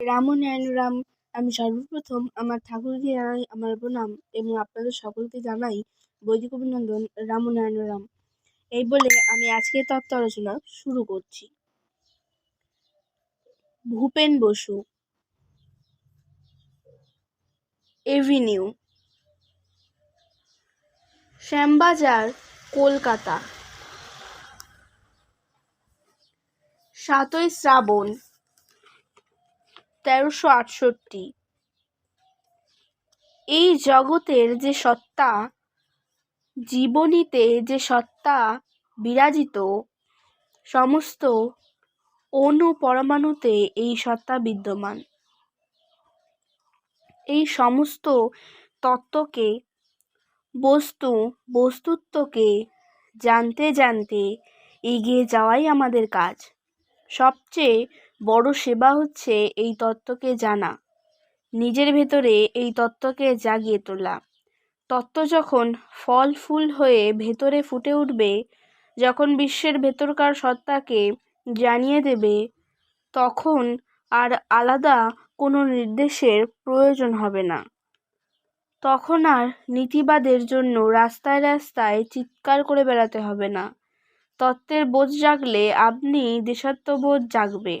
রাম নারায়ণ রাম, আমি সর্বপ্রথম আমার ঠাকুরকে জানাই আমার প্রণাম এবং আপনাদের সকলকে জানাই বৈদিক অভিনন্দন, রাম নারায়ণ রাম। এই বলে আমি আজকের তত্ত্ব আলোচনা শুরু করছি। ভূপেন বসু, এভিনিউ, শ্যামবাজার, কলকাতা। সাতই শ্রাবণ তেরোশো আটষট্টি। এই জগতের যে সত্তা, জীবনীতে যে সত্তা বিরাজিত, সমস্ত অণু পরমাণুতে এই সত্তা বিদ্যমান। এই সমস্ত তত্ত্বকে, বস্তু, বস্তুত্বকে জানতে জানতে এগিয়ে যাওয়াই আমাদের কাজ। সবচেয়ে বড় সেবা হচ্ছে এই তত্ত্বকে জানা। নিজের ভেতরে এই তত্ত্বকে জাগিয়ে তোলা। তত্ত্ব যখন ফল ফুল হয়ে ভেতরে ফুটে উঠবে, যখন বিশ্বের ভেতরকার সত্তাকে জানিয়ে দেবে, তখন আর আলাদা কোনো নির্দেশের প্রয়োজন হবে না। তখন আর নীতিবাদের জন্য রাস্তায় রাস্তায় চিৎকার করে বেড়াতে হবে না। তত্ত্বের বোধ জাগলে আপনি দেশাত্মবোধ জাগবে।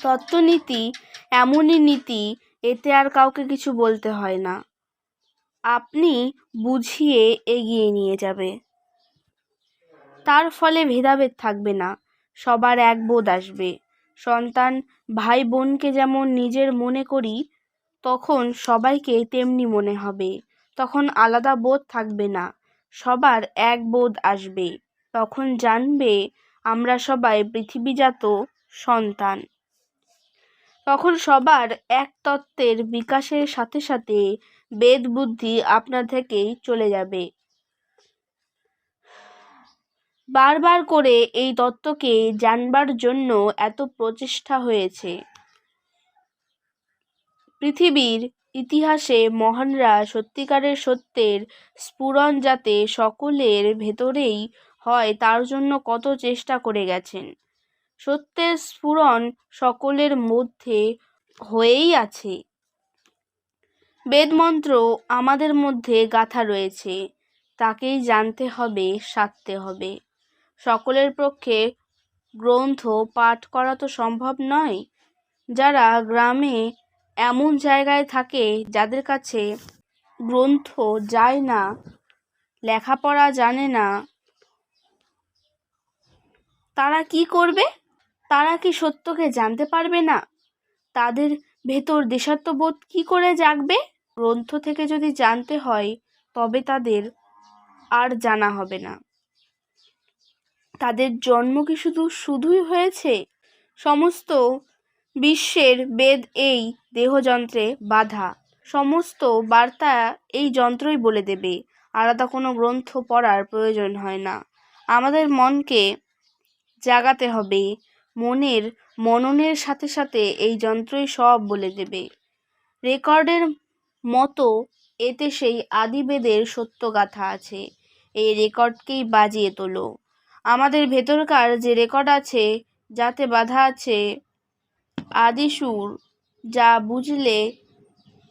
তত্ত্বনীতি, এমনই নীতি, এতে আর কাউকে কিছু বলতে হয় না। আপনি বুঝিয়ে এগিয়ে নিয়ে যাবে। তার ফলে ভেদাভেদ থাকবে না, সবার এক বোধ আসবে। সন্তান ভাই বোনকে যেমন নিজের মনে করি, তখন সবাইকে তেমনি মনে হবে। তখন আলাদা বোধ থাকবে না, সবার এক বোধ আসবে। তখন জানবে আমরা সবাই পৃথিবীজাত সন্তান। তখন সবার এক তত্ত্বের বিকাশের সাথে সাথে বেদ বুদ্ধি আপনা থেকেই চলে যাবে। বারবার করে এই তত্ত্বকে জানবার জন্য এত প্রচেষ্টা হয়েছে। পৃথিবীর ইতিহাসে মহানরা সত্যিকারের সত্যের স্ফুরণ যাতে সকলের ভেতরেই হয়, তার জন্য কত চেষ্টা করে গেছেন। সত্যের স্ফুরণ সকলের মধ্যে হয়েই আছে। বেদমন্ত্র আমাদের মধ্যে গাথা রয়েছে, তাকেই জানতে হবে সাধতে হবে। সকলের পক্ষে গ্রন্থ পাঠ করা তো সম্ভব নয়। যারা গ্রামে এমন জায়গায় থাকে, যাদের কাছে গ্রন্থ যায় না, লেখাপড়া জানে না, তারা কি করবে? তারা কি সত্যকে জানতে পারবে না? তাদের ভেতর দেশাত্মবোধ কি করে জাগবে? গ্রন্থ থেকে যদি জানতে হয়, তবে তাদের আর জানা হবে না। তাদের জন্ম কি শুধু শুধুই হয়েছে? সমস্ত বিশ্বের বেদ এই দেহযন্ত্রে বাধা। সমস্ত বার্তা এই যন্ত্রই বলে দেবে। আলাদা কোনো গ্রন্থ পড়ার প্রয়োজন হয় না। আমাদের মনকে জাগাতে হবে। মনের মননের সাথে সাথে এই যন্ত্রই সব বলে দেবে। রেকর্ডের মতো এতে সেই আদিবেদের সত্যগাথা আছে। এই রেকর্ডকেই বাজিয়ে তোলো। আমাদের ভেতরকার যে রেকর্ড আছে, যাতে বাধা আছে আদিসুর যা বুঝলে,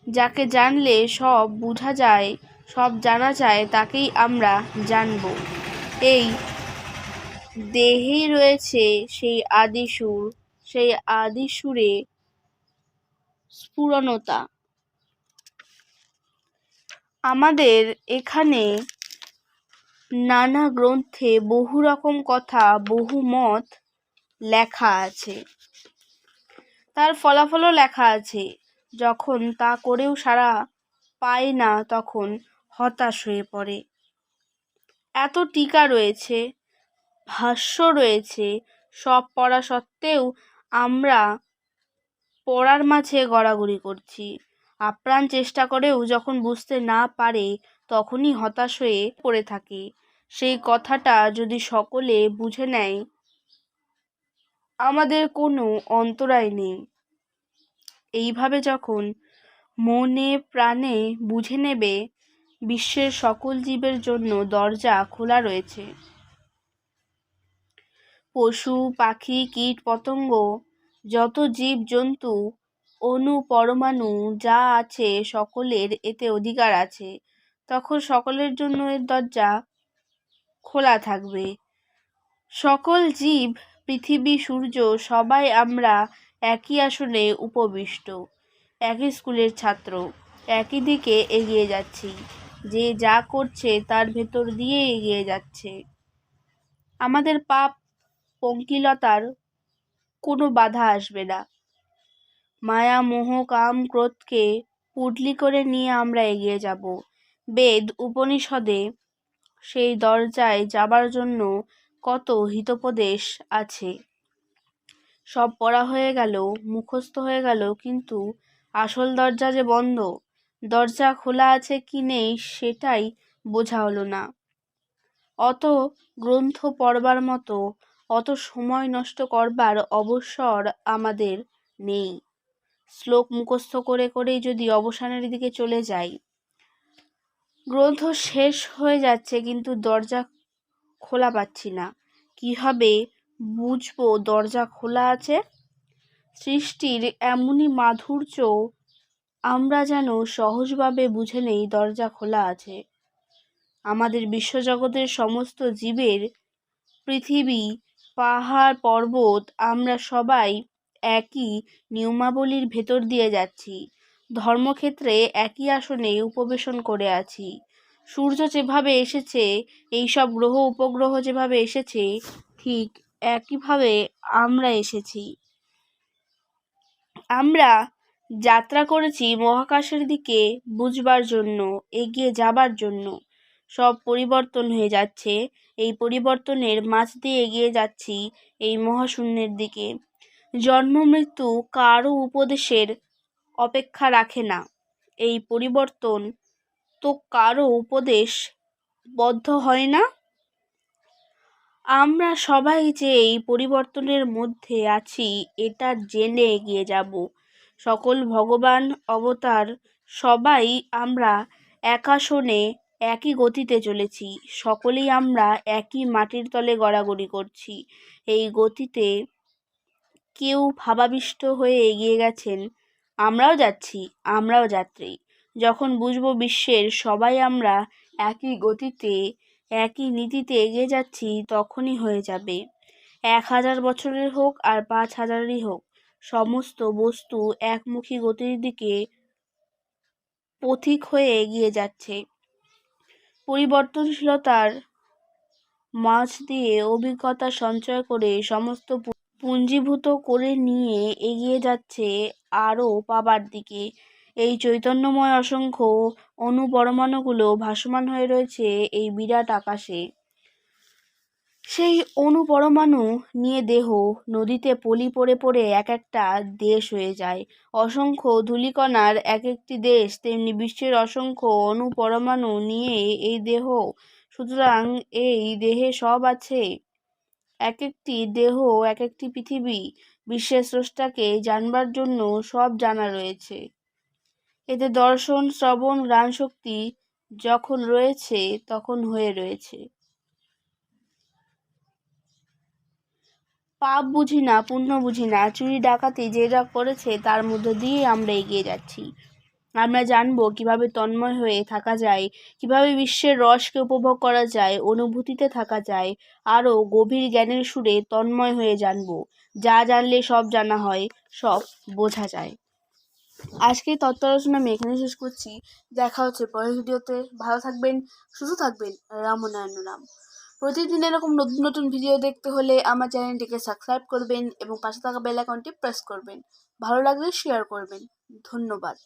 যাকে জানলে সব বোঝা যায়, সব জানা যায়, তাকেই আমরা জানব। এই দেহেই রয়েছে সেই আদিসুর সেই আদিসুরে স্ফুরণতা। আমাদের এখানে নানা গ্রন্থে বহু রকম কথা, বহু মত লেখা আছে। তার ফলাফলও লেখা আছে। যখন তা করেও সারা পায় না, তখন হতাশ হয়ে পড়ে। এত টিকা রয়েছে ভাষ্য রয়েছে, সব পড়া সত্ত্বেও আমরা পড়ার মাঝে গড়াগড়ি করছি। আপ্রাণ চেষ্টা করেও যখন বুঝতে না পারে, তখনই হতাশ হয়ে পড়ে থাকে। সেই কথাটা যদি সকলে বুঝে নেয়, আমাদের কোনো অন্তরায় নেই। এইভাবে যখন মনে প্রাণে বুঝে নেবে, বিশ্বের সকল জীবের জন্য দরজা খোলা রয়েছে। পশু, পাখি, কীট, পতঙ্গ, যত জীব, জন্তু, অণু, পরমাণু যা আছে সকলের এতে অধিকার আছে। তখন সকলের জন্য এর দরজা খোলা থাকবে। সকল জীব, পৃথিবী, সূর্য, সবাই আমরা একই আসনে উপবিষ্ট, একই স্কুলের ছাত্র, একই দিকে এগিয়ে যাচ্ছি। যে যা করছে তার ভেতর দিয়ে এগিয়ে যাচ্ছে। আমাদের পাপ পঙ্কিলতার কোনো বাধা আসবে না। মায়া মোহ কাম ক্রোধকে পুটলি করে নিয়ে আমরা এগিয়ে যাব। বেদ উপনিষদে সেই দরজায় যাবার জন্য কত হিতোপদেশ আছে। সব পড়া হয়ে গেল, মুখস্থ হয়ে গেল, কিন্তু আসল দরজা যে বন্ধ, দরজা খোলা আছে কি নেই সেটাই বোঝা হলো না। অত গ্রন্থ পড়বার মতো অত সময় নষ্ট করবার অবসর আমাদের নেই। শ্লোক মুখস্থ করে করেই যদি অবসানের দিকে চলে যাই। গ্রন্থ শেষ হয়ে যাচ্ছে কিন্তু দরজা খোলা পাচ্ছি না। কীভাবে বুঝব দরজা খোলা আছে? সৃষ্টির এমনই মাধুর্য আমরা যেন সহজভাবে বুঝে নেই দরজা খোলা আছে। আমাদের বিশ্বজগতের সমস্ত জীবের পৃথিবী পাহাড় পর্বত আমরা সবাই একই নিয়মাবলীর ভেতর দিয়ে যাচ্ছি। ধর্মক্ষেত্রে একই আসনে উপবেশন করে আছি। সূর্য যেভাবে এসেছে এই সব গ্রহ, উপগ্রহ যেভাবে এসেছে, ঠিক একইভাবে আমরা এসেছি। আমরা যাত্রা করেছি মহাকাশের দিকে বুঝবার জন্য, এগিয়ে যাবার জন্য। সব পরিবর্তন হয়ে যাচ্ছে। এই পরিবর্তনের মাঝ দিয়ে এগিয়ে যাচ্ছি এই মহাশূন্যের দিকে। জন্ম, মৃত্যু কারও উপদেশের অপেক্ষা রাখে না। এই পরিবর্তন তো কারও উপদেশ বদ্ধ হয় না। আমরা সবাই যে এই পরিবর্তনের মধ্যে আছি, এটা জেনে এগিয়ে যাব। সকল ভগবান, অবতার, সবাই আমরা এক আসনে একই গতিতে চলেছি। সকলেই আমরা একই মাটির তলে গড়াগড়ি করছি। এই গতিতে কেউ ভাবাবিষ্ট হয়ে এগিয়ে গেছেন। আমরাও যাচ্ছি, আমরাও যাত্রী। যখন বুঝব বিশ্বের সবাই আমরা একই গতিতে, একই নীতিতে এগিয়ে যাচ্ছি, তখনই হয়ে যাবে। এক হাজার বছরের হোক আর পাঁচ হাজারেরই হোক, সমস্ত বস্তু একমুখী গতির দিকে পথিক হয়ে এগিয়ে যাচ্ছে। পরিবর্তনশীলতার মাছ দিয়ে অভিজ্ঞতা সঞ্চয় করে সমস্ত পুঞ্জীভূত করে নিয়ে এগিয়ে যাচ্ছে আরও পাবার দিকে। এই চৈতন্যময়, অসংখ্য অণুপরমাণুগুলো ভাসমান হয়ে রয়েছে এই বিরাট আকাশে। সেই অণুপরমাণু নিয়ে দেহ নদীতে পলি পড়ে পড়ে এক একটা দেশ হয়ে যায়। অসংখ্য ধূলিকণার এক একটি দেশ তেমনি বিশ্বের অসংখ্য অণুপরমাণু নিয়ে এই দেহ। সুতরাং এই দেহে সব আছে। এক একটি দেহ, এক একটি পৃথিবী, বিশ্বের স্রষ্টাকে জানবার জন্য সব জানা রয়েছে। এতে দর্শন, শ্রবণ গ্রাণ শক্তি যখন রয়েছে তখন হয়ে রয়েছে। পাপ বুঝি না, পুণ্য বুঝি না। চুরি, ডাকাতি যে যা করেছে তার মধ্য দিয়ে আমরা এগিয়ে যাচ্ছি। আমরা জানব কীভাবে তন্ময় হয়ে থাকা যায়, কীভাবে বিশ্বের রসকে উপভোগ করা যায়, অনুভূতিতে থাকা যায়, আরও গভীর জ্ঞানের সুরে তন্ময় হয়ে জানব। যা জানলে সব জানা হয়, সব বোঝা যায়। আজকে তত্ত্ব আলোচনা আমি এখানে শেষ করছি। দেখা হচ্ছে পরের ভিডিওতে। ভালো থাকবেন, সুস্থ থাকবেন। রামনারায়ণ রাম। প্রতিদিন এরকম নতুন নতুন ভিডিও দেখতে হলে আমার চ্যানেলটিকে সাবস্ক্রাইব করবেন এবং পাশে থাকা বেল আইকনটি প্রেস করবেন। ভালো লাগলে শেয়ার করবেন। ধন্যবাদ।